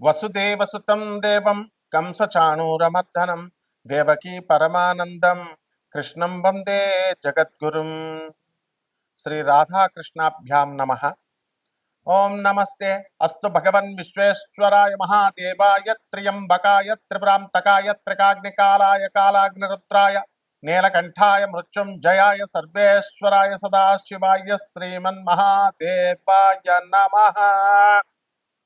వసుదేవసుతం దేవం కంసచాణూరమర్దనం దేవకీ పరమానందం కృష్ణం వందే జగద్గురుం శ్రీ రాధాకృష్ణాభ్యాం నమ ఓం నమస్తే అస్తు భగవన్ విశ్వేశ్వరాయ మహాదేవాయ త్ర్యంబకాయ త్రిపురాంతకాయ త్రికాగ్నికాలాయ కాలాగ్నిరుద్రాయ నీలకంఠాయ మృత్యుంజయాయ సర్వేశ్వరాయ సదాశివాయ శ్రీమన్మహాదేవాయ నమ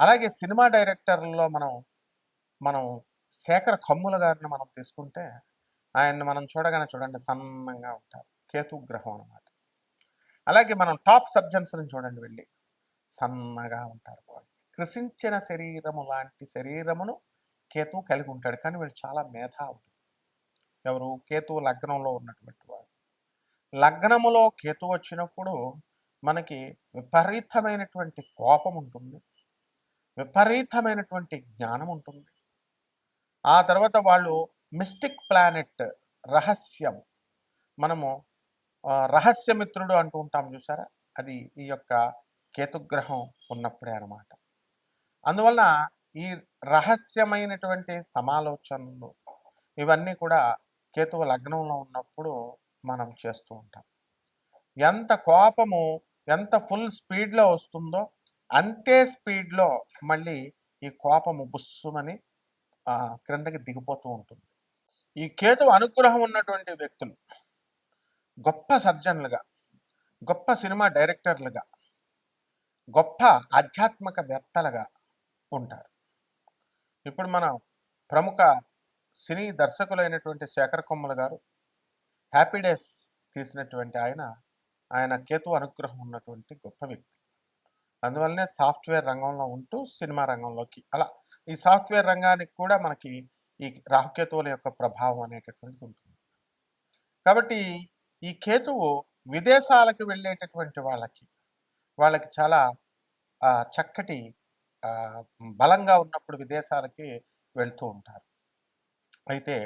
అలాగే సినిమా డైరెక్టర్లలో మనం మనం శేఖర్ కమ్ముల గారిని మనం తీసుకుంటే ఆయన్ని మనం చూడగానే చూడండి సన్నంగా ఉంటారు. కేతు గ్రహం అన్నమాట. అలాగే మనం టాప్ సర్జన్స్ని చూడండి వెళ్ళి. సన్నగా ఉంటారు వాళ్ళు. కృషించిన శరీరము లాంటి శరీరమును కేతువు కలిగి ఉంటాడు. కానీ వీళ్ళు చాలా మేధావులు. ఎవరు? కేతువు లగ్నంలో ఉన్నటువంటి వాడు లగ్నములో కేతు వచ్చినప్పుడు మనకి విపరీతమైనటువంటి కోపం ఉంటుంది. విపరీతమైనటువంటి జ్ఞానం ఉంటుంది. ఆ తర్వాత వాళ్ళు మిస్టిక్ ప్లానెట్ రహస్యం. మనము రహస్యమిత్రుడు అంటూ ఉంటాం చూసారా? అది ఈ యొక్క కేతుగ్రహం ఉన్నప్పుడే అనమాట అందువలన ఈ రహస్యమైనటువంటి సమాలోచనలు ఇవన్నీ కూడా కేతువు లగ్నంలో ఉన్నప్పుడు మనం చేస్తూ ఉంటాం. ఎంత కోపము ఎంత ఫుల్ స్పీడ్లో వస్తుందో అంతే స్పీడ్లో మళ్ళీ ఈ కోపము బుస్సుమని క్రిందకి దిగిపోతూ ఉంటుంది. ఈ కేతు అనుగ్రహం ఉన్నటువంటి వ్యక్తులు గొప్ప సర్జన్లుగా గొప్ప సినిమా డైరెక్టర్లుగా గొప్ప ఆధ్యాత్మికవేత్తలుగా ఉంటారు. ఇప్పుడు మనం ప్రముఖ సినీ దర్శకులైనటువంటి శేఖర్ కొమ్మల గారు హ్యాపీ డేస్ తీసినటువంటి ఆయన ఆయన కేతు అనుగ్రహం ఉన్నటువంటి గొప్ప వ్యక్తి. అందువల్లనే సాఫ్ట్వేర్ రంగంలో ఉంటూ సినిమా రంగంలోకి అలా ఈ సాఫ్ట్వేర్ రంగానికి కూడా మనకి ఈ రాహుకేతువుల యొక్క ప్రభావం అనేటటువంటిది ఉంటుంది. కాబట్టి ఈ కేతువు విదేశాలకు వెళ్ళేటటువంటి వాళ్ళకి వాళ్ళకి చాలా చక్కటి బలంగా ఉన్నప్పుడు విదేశాలకి వెళ్తూ ఉంటారు. అయితే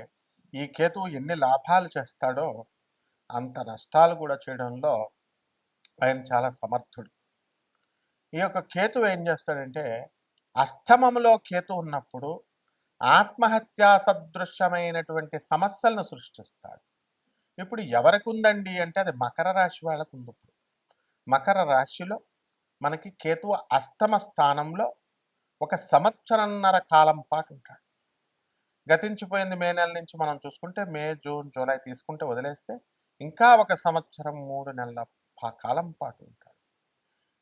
ఈ కేతువు ఎన్ని లాభాలు చేస్తాడో అంత నష్టాలు కూడా చేయడంలో ఆయన చాలా సమర్థుడు. ఈ యొక్క కేతు ఏం చేస్తాడంటే అష్టమంలో కేతు ఉన్నప్పుడు ఆత్మహత్యా సదృశ్యమైనటువంటి సమస్యలను సృష్టిస్తాడు. ఇప్పుడు ఎవరికి ఉందండి అంటే అది మకర రాశి వాళ్ళకు ఉంది ఇప్పుడు. మకర రాశిలో మనకి కేతువు అష్టమ స్థానంలో ఒక సంవత్సరన్నర కాలం పాటు ఉంటాడు. గతించిపోయింది మే నెల నుంచి మనం చూసుకుంటే మే జూన్ జూలై తీసుకుంటే వదిలేస్తే ఇంకా ఒక సంవత్సరం మూడు నెలల కాలం పాటు ఉంటాడు.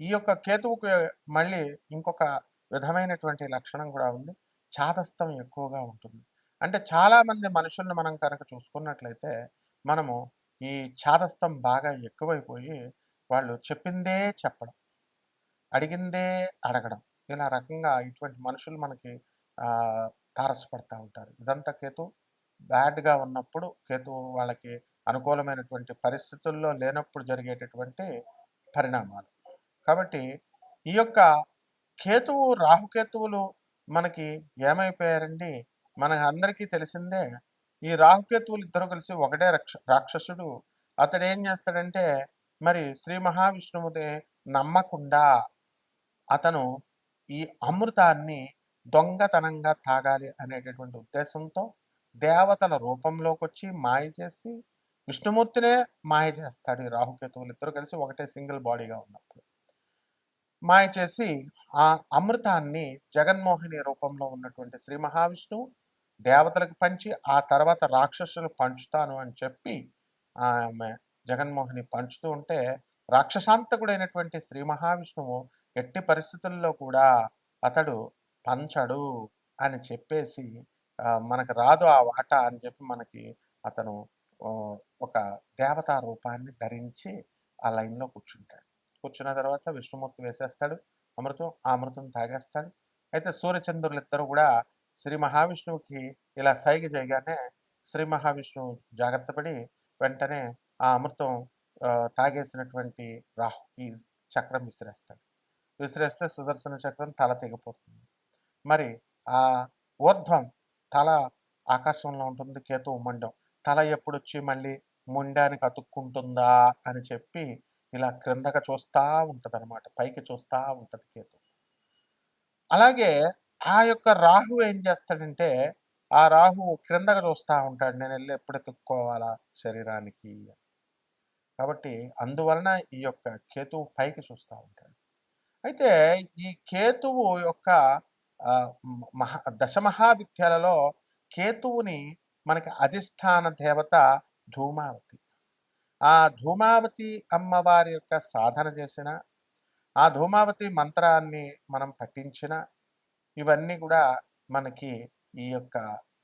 ఈ యొక్క కేతువుకు మళ్ళీ ఇంకొక విధమైనటువంటి లక్షణం కూడా ఉంది. చాదస్తం ఎక్కువగా ఉంటుంది. అంటే చాలామంది మనుషుల్ని మనం కనుక చూసుకున్నట్లయితే మనము ఈ ఛాదస్థం బాగా ఎక్కువైపోయి వాళ్ళు చెప్పిందే చెప్పడం అడిగిందే అడగడం ఇలా రకంగా ఇటువంటి మనుషులు మనకి తారసపడతా ఉంటారు. ఇదంతా కేతు బ్యాడ్గా ఉన్నప్పుడు కేతు వాళ్ళకి అనుకూలమైనటువంటి పరిస్థితుల్లో లేనప్పుడు జరిగేటటువంటి పరిణామాలు. కాబట్టి ఈ యొక్క కేతువు రాహుకేతువులు మనకి ఏమైపోయారండి? మన అందరికీ తెలిసిందే ఈ రాహుకేతువులు ఇద్దరు కలిసి ఒకటే రక్ష రాక్షసుడు. అతడు ఏం చేస్తాడంటే మరి శ్రీ మహావిష్ణువుని నమ్మకుండా అతను ఈ అమృతాన్ని దొంగతనంగా తాగాలి అనేటటువంటి ఉద్దేశంతో దేవతల రూపంలోకి వచ్చి మాయ చేసి విష్ణుమూర్తినే మాయ చేస్తాడు ఈ రాహుకేతువులు. ఇద్దరు కలిసి ఒకటే సింగిల్ బాడీగా ఉన్నప్పుడు. మాయ చేసి ఆ అమృతాన్ని జగన్మోహిని రూపంలో ఉన్నటువంటి శ్రీ మహావిష్ణువు దేవతలకు పంచి ఆ తర్వాత రాక్షసులు పంచుతాను అని చెప్పి ఆమె జగన్మోహిని పంచుతూ ఉంటే రాక్షసాంతకుడైనటువంటి శ్రీ మహావిష్ణువు ఎట్టి పరిస్థితుల్లో కూడా అతడు పంచడు అని చెప్పేసి మనకు రాదు ఆ వాట అని చెప్పి మనకి అతను ఒక దేవతా రూపాన్ని ధరించి ఆ లైన్లో కూర్చుంటాడు. కూర్చున్న తర్వాత విష్ణుమూర్తి వేసేస్తాడు అమృతం ఆ అమృతం తాగేస్తాడు. అయితే సూర్యచంద్రులు ఇద్దరు కూడా శ్రీ మహావిష్ణువుకి ఇలా సైగ చేయగానే శ్రీ మహావిష్ణువు జాగ్రత్త పడి వెంటనే ఆ అమృతం తాగేసినటువంటి రాహుకి చక్రం విసిరేస్తాడు. విసిరేస్తే సుదర్శన చక్రం తల తెగిపోతుంది. మరి ఆ ఊర్ధ్వం తల ఆకాశంలో ఉంటుంది కేతు మండం. తల ఎప్పుడొచ్చి మళ్ళీ ముండానికి అతుక్కుంటుందా అని చెప్పి ఇలా క్రిందక చూస్తూ ఉంటుంది అనమాట పైకి చూస్తూ ఉంటుంది కేతు. అలాగే ఆ యొక్క రాహు ఏం చేస్తాడంటే ఆ రాహు క్రిందగా చూస్తూ ఉంటాడు. నేను వెళ్ళి ఎప్పుడు ఎత్తుక్కోవాలా శరీరానికి కాబట్టి అందువలన ఈ యొక్క కేతువు పైకి చూస్తూ ఉంటాడు. అయితే ఈ కేతువు యొక్క మహా దశమహావిద్యాలలో కేతువుని మనకి అధిష్టాన దేవత ధూమావతి. ఆ ధూమావతి అమ్మవారి యొక్క సాధన చేసిన ఆ ధూమావతి మంత్రాన్ని మనం పఠించిన ఇవన్నీ కూడా మనకి ఈ యొక్క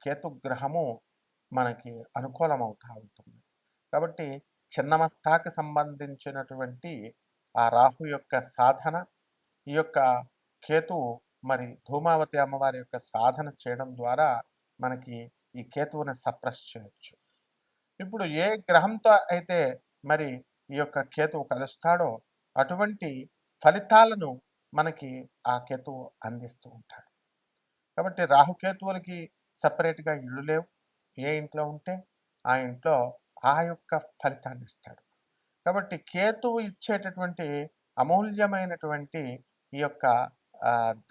కేతుగ్రహము మనకి అనుకూలమవుతూ ఉంటుంది. కాబట్టి చిన్నమస్తాకి సంబంధించినటువంటి ఆ రాహు యొక్క సాధన ఈ యొక్క కేతు మరి ధూమావతి అమ్మవారి యొక్క సాధన చేయడం ద్వారా మనకి ఈ కేతువుని సప్రెస్ చేయొచ్చు. ఇప్పుడు ఏ గ్రహంతో అయితే మరి ఈ యొక్క కేతువు కలుస్తాడో అటువంటి ఫలితాలను మనకి ఆ కేతువు అందిస్తూ ఉంటాడు. కాబట్టి రాహుకేతువులకి సపరేట్గా ఇళ్ళు లేవు. ఏ ఇంట్లో ఉంటే ఆ ఇంట్లో ఆ యొక్క ఫలితాన్ని ఇస్తాడు. కాబట్టి కేతువు ఇచ్చేటటువంటి అమూల్యమైనటువంటి ఈ యొక్క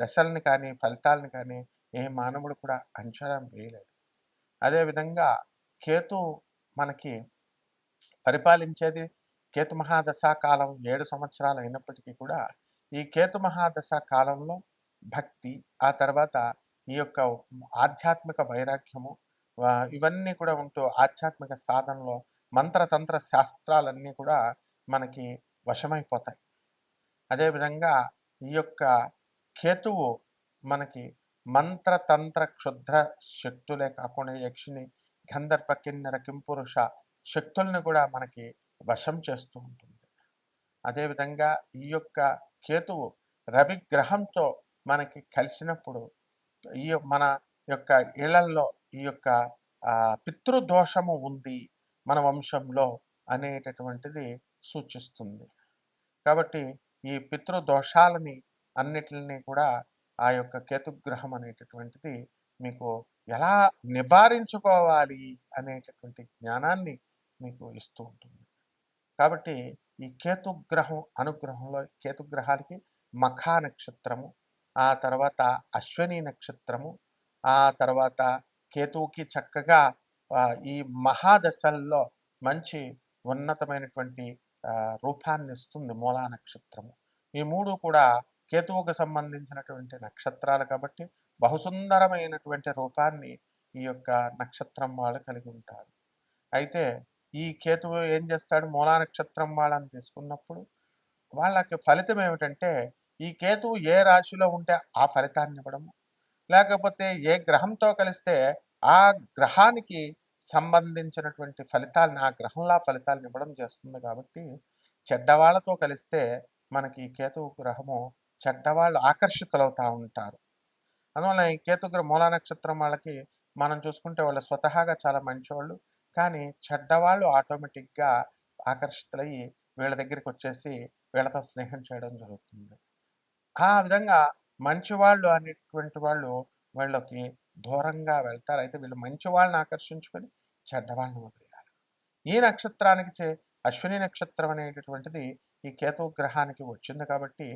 దశల్ని కానీ ఫలితాలను కానీ ఏ మానవుడు కూడా అంచనా వేయలేదు. అదేవిధంగా కేతు మనకి పరిపాలించేది కేతు మహాదశా కాలం ఏడు సంవత్సరాలు అయినప్పటికీ కూడా ఈ కేతు మహాదశా కాలంలో భక్తి ఆ తర్వాత ఈ యొక్క ఆధ్యాత్మిక వైరాగ్యము ఇవన్నీ కూడా ఉంటూ ఆధ్యాత్మిక సాధనలో మంత్రతంత్ర శాస్త్రాలన్నీ కూడా మనకి వశమైపోతాయి. అదేవిధంగా ఈ యొక్క కేతువు మనకి మంత్రతంత్ర క్షుద్ర శక్తులే కాకుండా యక్షిని గంధర్వ కిన్నెర కింపురుష శక్తుల్ని కూడా మనకి వశం చేస్తూ ఉంటుంది. అదేవిధంగా ఈ యొక్క కేతువు రవి గ్రహంతో మనకి కలిసినప్పుడు ఈ మన యొక్క ఇళ్ళల్లో ఈ యొక్క పితృదోషము ఉంది మన వంశంలో అనేటటువంటిది సూచిస్తుంది. కాబట్టి ఈ పితృదోషాలని అన్నిటిని కూడా ఆ యొక్క కేతుగ్రహం అనేటటువంటిది మీకు ఎలా నివారించుకోవాలి అనేటటువంటి జ్ఞానాన్ని మీకు ఇస్తూ ఉంటుంది. కాబట్టి ఈ కేతుగ్రహం అనుగ్రహంలో కేతుగ్రహాలకి మఖా నక్షత్రము ఆ తర్వాత అశ్వని నక్షత్రము ఆ తర్వాత కేతువుకి చక్కగా ఈ మహాదశల్లో మంచి ఉన్నతమైనటువంటి రూపాన్ని ఇస్తుంది మూలా నక్షత్రము. ఈ మూడు కూడా కేతువుకు సంబంధించినటువంటి నక్షత్రాలు కాబట్టి బహుసుందరమైనటువంటి రూపాన్ని ఈ యొక్క నక్షత్రం వాళ్ళు కలిగి ఉంటారు. అయితే ఈ కేతువు ఏం చేస్తాడు? మూలా నక్షత్రం వాళ్ళని తీసుకున్నప్పుడు వాళ్ళకి ఫలితం ఏమిటంటే ఈ కేతువు ఏ రాశిలో ఉంటే ఆ ఫలితాన్ని ఇవ్వడము. లేకపోతే ఏ గ్రహంతో కలిస్తే ఆ గ్రహానికి సంబంధించినటువంటి ఫలితాలను ఆ గ్రహంలా ఫలితాలను ఇవ్వడం చేస్తుంది కాబట్టి చెడ్డవాళ్ళతో కలిస్తే మనకి ఈ కేతు గ్రహము చెడ్డవాళ్ళు ఆకర్షితులవుతూ ఉంటారు. అందువల్ల ఈ కేతు గ్రహ మూలా నక్షత్రం వాళ్ళకి మనం చూసుకుంటే వాళ్ళు స్వతహాగా చాలా మంచివాళ్ళు కానీ చెడ్డవాళ్ళు ఆటోమేటిక్గా ఆకర్షితులయ్యి వీళ్ళ దగ్గరికి వచ్చేసి వీళ్ళతో స్నేహం చేయడం జరుగుతుంది. ఆ విధంగా మంచివాళ్ళు అనేటువంటి వాళ్ళు వీళ్ళకి దూరంగా వెళ్తారు. అయితే వీళ్ళు మంచి వాళ్ళని ఆకర్షించుకొని చెడ్డవాళ్ళని వదిలేయాలి. ఈ నక్షత్రానికి చే అశ్విని నక్షత్రం అనేటటువంటిది ఈ కేతు గ్రహానికి వచ్చింది కాబట్టి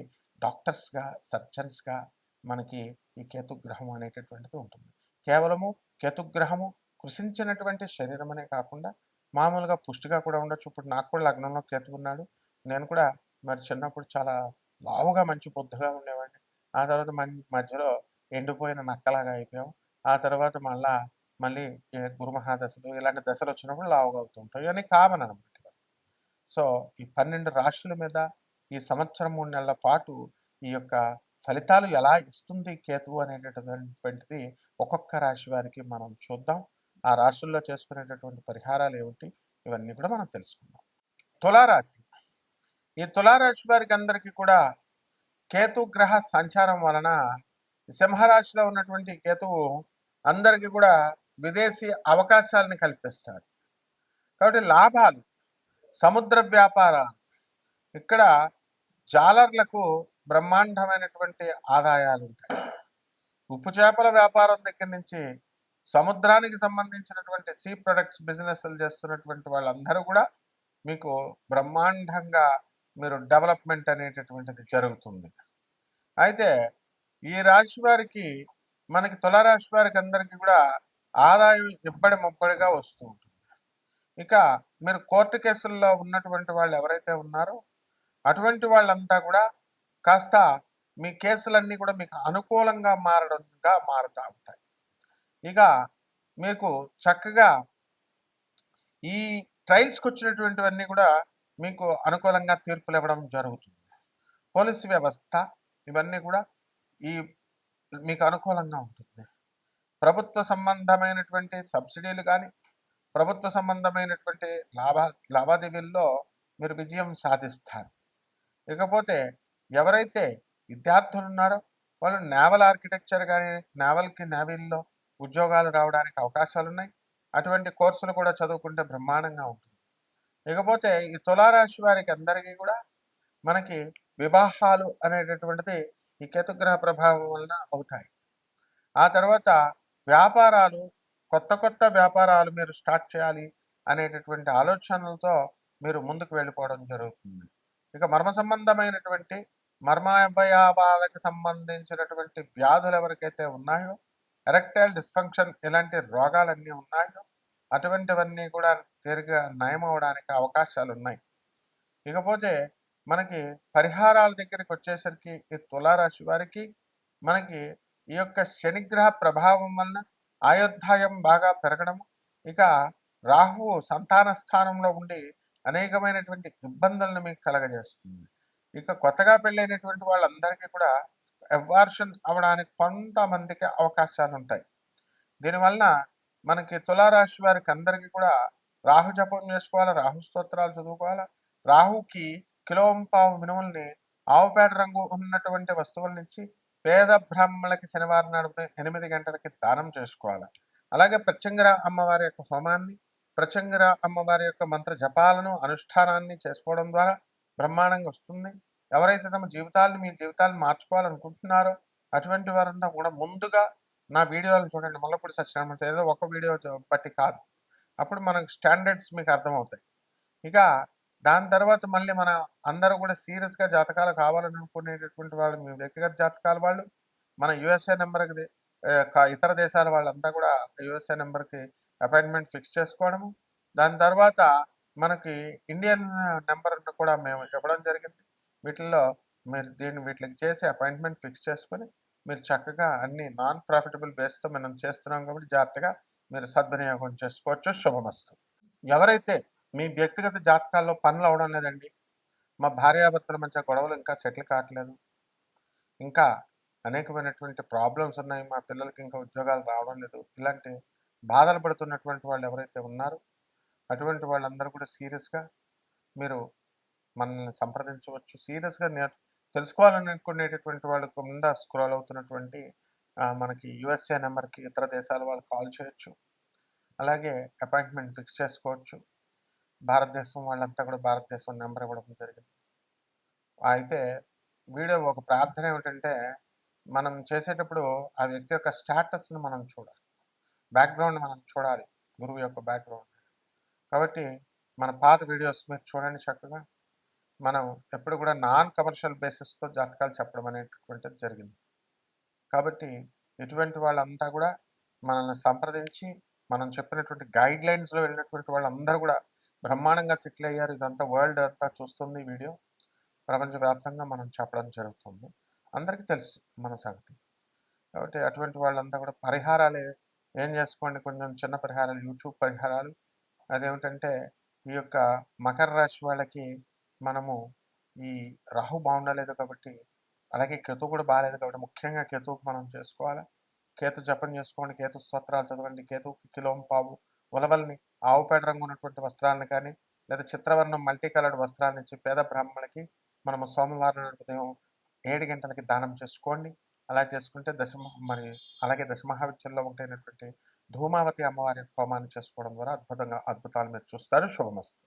డాక్టర్స్గా సర్జన్స్గా మనకి ఈ కేతుగ్రహం అనేటటువంటిది ఉంటుంది. కేవలము కేతుగ్రహము కృషించినటువంటి శరీరం అనే కాకుండా మామూలుగా పుష్టిగా కూడా ఉండొచ్చు. ఇప్పుడు నాకు కూడా లగ్నంలో కేతు ఉన్నాడు. నేను కూడా మరి చిన్నప్పుడు చాలా లావుగా మంచి బొద్దుగా ఉండేవాడిని. ఆ తర్వాత మన్ మధ్యలో ఎండిపోయిన నక్కలాగా అయిపోయాం. ఆ తర్వాత మళ్ళా మళ్ళీ ఈ గురుమహాదశలు ఇలాంటి దశలు వచ్చినప్పుడు లావుగా అవుతూ ఉంటాయి. ఇవన్నీ కామన్ అనమాట సో ఈ పన్నెండు రాశుల మీద ఈ సంవత్సరం మూడు నెలల పాటు ఈ యొక్క ఫలితాలు ఎలా ఇస్తుంది కేతువు అనేటటువంటిది ఒక్కొక్క రాశి వారికి మనం చూద్దాం. ఆ రాశుల్లో చేసుకునేటటువంటి పరిహారాలు ఏమిటి? ఇవన్నీ కూడా మనం తెలుసుకుందాం. తులారాశి. ఈ తులారాశి వారికి అందరికీ కూడా కేతు గ్రహ సంచారం వలన సింహరాశిలో ఉన్నటువంటి కేతువు అందరికీ కూడా విదేశీ అవకాశాలను కల్పిస్తారు. కాబట్టి లాభాలు సముద్ర వ్యాపారాలు ఇక్కడ జాలర్లకు బ్రహ్మాండమైనటువంటి ఆదాయాలు ఉంటాయి ఉప్పు చేపల వ్యాపారం దగ్గర నుంచి సముద్రానికి సంబంధించినటువంటి సీ ప్రొడక్ట్స్ బిజినెస్లు చేస్తున్నటువంటి వాళ్ళందరూ కూడా మీకు బ్రహ్మాండంగా మీరు డెవలప్మెంట్ అనేటటువంటిది జరుగుతుంది. అయితే ఈ రాశి వారికి మనకి తులారాశి వారికి అందరికీ కూడా ఆదాయం ఇబ్బడి ముబ్బడిగా వస్తూ ఉంటుంది. ఇక మీరు కోర్టు కేసుల్లో ఉన్నటువంటి వాళ్ళు ఎవరైతే ఉన్నారో అటువంటి వాళ్ళంతా కూడా కాస్త మీ కేసులన్నీ కూడా మీకు అనుకూలంగా మారడంగా మారుతూ ఉంటాయి. ఇక మీకు చక్కగా ఈ ట్రయల్స్కి వచ్చినటువంటివన్నీ కూడా మీకు అనుకూలంగా తీర్పులు ఇవ్వడం జరుగుతుంది. పోలీసు వ్యవస్థ ఇవన్నీ కూడా ఈ మీకు అనుకూలంగా ఉంటుంది. ప్రభుత్వ సంబంధమైనటువంటి సబ్సిడీలు కానీ ప్రభుత్వ సంబంధమైనటువంటి లాభ లావాదేవీల్లో మీరు విజయం సాధిస్తారు. ఇకపోతే ఎవరైతే విద్యార్థులు ఉన్నారో వాళ్ళు నేవల్ ఆర్కిటెక్చర్ కానీ నేవల్కి నేవీల్లో ఉద్యోగాలు రావడానికి అవకాశాలు ఉన్నాయి అటువంటి కోర్సులు కూడా చదువుకుంటే బ్రహ్మాండంగా ఉంటుంది. ఇకపోతే ఈ తులారాశి వారికి అందరికీ కూడా మనకి వివాహాలు అనేటటువంటిది ఈ కేతుగ్రహ ప్రభావం వలన అవుతాయి. ఆ తర్వాత వ్యాపారాలు కొత్త కొత్త వ్యాపారాలు మీరు స్టార్ట్ చేయాలి అనేటటువంటి ఆలోచనలతో మీరు ముందుకు వెళ్ళిపోవడం జరుగుతుంది. ఇక మర్మ సంబంధమైనటువంటి మర్మావయవాలకు సంబంధించినటువంటి వ్యాధులు ఎవరికైతే ఉన్నాయో ఎరెక్టైల్ డిస్ఫంక్షన్ ఇలాంటి రోగాలన్నీ ఉన్నాయో అటువంటివన్నీ కూడా తిరిగి నయం అవడానికి అవకాశాలు ఉన్నాయి ఇకపోతే మనకి పరిహారాల దగ్గరికి వచ్చేసరికి ఈ తులారాశి వారికి మనకి ఈ యొక్క శనిగ్రహ ప్రభావం వలన ఆయోధ్యాయం బాగా పెరగడం ఇక రాహువు సంతాన స్థానంలో ఉండి అనేకమైనటువంటి ఇబ్బందులను మీకు కలగజేస్తుంది. ఇక కొత్తగా పెళ్ళైనటువంటి వాళ్ళందరికీ కూడా ఎవార్షన్ అవడానికి కొంతమందికి అవకాశాలు ఉంటాయి దీనివలన మనకి తులారాశి వారికి అందరికీ కూడా రాహు జపం చేసుకోవాలి? రాహు స్తోత్రాలు చదువుకోవాలి? రాహుకి కిలోంపావు మినుముల్ని ఆవుపేట రంగు ఉన్నటువంటి వస్తువుల నుంచి పేద బ్రాహ్మణులకి శనివారం నాడు ఎనిమిది గంటలకి దానం చేసుకోవాలి? అలాగే ప్రత్యంగర అమ్మవారి యొక్క హోమాన్ని ప్రత్యంగర అమ్మవారి యొక్క మంత్ర జపాలను అనుష్ఠానాన్ని చేసుకోవడం ద్వారా బ్రహ్మాండంగా వస్తుంది. ఎవరైతే తమ జీవితాలను మీ జీవితాలను మార్చుకోవాలనుకుంటున్నారో అటువంటి వారంతా కూడా ముందుగా నా వీడియోలను చూడండి. మల్లపూడి సత్యనారాయణ ఏదో ఒక వీడియో బట్టి కాదు. అప్పుడు మనకు స్టాండర్డ్స్ మీకు అర్థమవుతాయి. ఇక దాని తర్వాత మళ్ళీ మన అందరూ కూడా సీరియస్గా జాతకాలు కావాలని అనుకునేటటువంటి వాళ్ళు మీ వ్యక్తిగత జాతకాల వాళ్ళు మన యుఎస్ఏ నెంబర్కి ఇతర దేశాల వాళ్ళంతా కూడా యుఎస్ఏ నెంబర్కి అపాయింట్మెంట్ ఫిక్స్ చేసుకోవడము. దాని తర్వాత మనకి ఇండియన్ నెంబర్ కూడా మేము ఇవ్వడం జరిగింది. వీటిల్లో మీరు దీన్ని వీటికి చేసి అపాయింట్మెంట్ ఫిక్స్ చేసుకొని మీరు చక్కగా అన్ని నాన్ ప్రాఫిటబుల్ బేస్తో మనం చేస్తున్నాం కాబట్టి జాగ్రత్తగా మీరు సద్వినియోగం చేసుకోవచ్చు. శుభమస్తు. ఎవరైతే మీ వ్యక్తిగత జాతకాల్లో పనులు అవడం లేదండి మా భార్యాభర్తల మధ్య గొడవలు ఇంకా సెటిల్ కావట్లేదు ఇంకా అనేకమైనటువంటి ప్రాబ్లమ్స్ ఉన్నాయి మా పిల్లలకి ఇంకా ఉద్యోగాలు రావడం లేదు ఇలాంటి బాధలు పడుతున్నటువంటి వాళ్ళు ఎవరైతే ఉన్నారో అటువంటి వాళ్ళందరూ కూడా సీరియస్గా మీరు మనల్ని సంప్రదించవచ్చు. సీరియస్గా నేర్ తెలుసుకోవాలని అనుకునేటటువంటి వాళ్ళ కింద స్క్రోల్ అవుతున్నటువంటి మనకి యుఎస్ఏ నెంబర్కి ఇతర దేశాల వాళ్ళు కాల్ చేయొచ్చు. అలాగే అపాయింట్మెంట్ ఫిక్స్ చేసుకోవచ్చు. భారతదేశం వాళ్ళంతా కూడా భారతదేశం నెంబర్ ఇవ్వడం జరిగింది. అయితే వీడియో ఒక ప్రార్థన ఏమిటంటే మనం చేసేటప్పుడు ఆ వ్యక్తి యొక్క స్టాటస్ని మనం చూడాలి. బ్యాక్గ్రౌండ్ మనం చూడాలి. గురువు యొక్క బ్యాక్గ్రౌండ్. కాబట్టి మన పాత వీడియోస్ మీరు చూడండి చక్కగా. మనం ఎప్పుడు కూడా నాన్ కమర్షియల్ బేసిస్తో జాతకాలు చెప్పడం అనేటటువంటిది జరిగింది. కాబట్టి ఇటువంటి వాళ్ళంతా కూడా మనల్ని సంప్రదించి మనం చెప్పినటువంటి గైడ్ లైన్స్లో వెళ్ళినటువంటి వాళ్ళందరూ కూడా బ్రహ్మాండంగా సెటిల్ అయ్యారు. ఇదంతా వరల్డ్ అంతా చూస్తుంది వీడియో. ప్రపంచవ్యాప్తంగా మనం చెప్పడం జరుగుతుంది. అందరికీ తెలుసు మన సంగతి. కాబట్టి అటువంటి వాళ్ళంతా కూడా పరిహారాలు ఏం చేసుకోండి కొంచెం చిన్న పరిహారాలు యూట్యూబ్ పరిహారాలు. అదేమిటంటే ఈ యొక్క మకర రాశి వాళ్ళకి మనము ఈ రాహు బాగుండలేదు కాబట్టి అలాగే కేతు కూడా బాగాలేదు కాబట్టి ముఖ్యంగా కేతువుకి మనం చేసుకోవాలి? కేతు జపం చేసుకోండి కేతు స్తోత్రాలు చదవండి కేతువుకి కిలోం పావు ఉలవల్ని ఆవుపేట రంగు ఉన్నటువంటి వస్త్రాలను కానీ లేదా చిత్రవర్ణం మల్టీ కలర్డ్ వస్త్రాలను ఇచ్చి పేద బ్రాహ్మణులకి మనము సోమవారం ఉదయం ఏడు గంటలకి దానం చేసుకోండి. అలా చేసుకుంటే దశమ మరి అలాగే దశమహావిద్యంలో ఒకటైనటువంటి ధూమావతి అమ్మవారి హోమాన్ని చేసుకోవడం ద్వారా అద్భుతంగా అద్భుతాలు మీరు చూస్తారు. శుభమస్తు.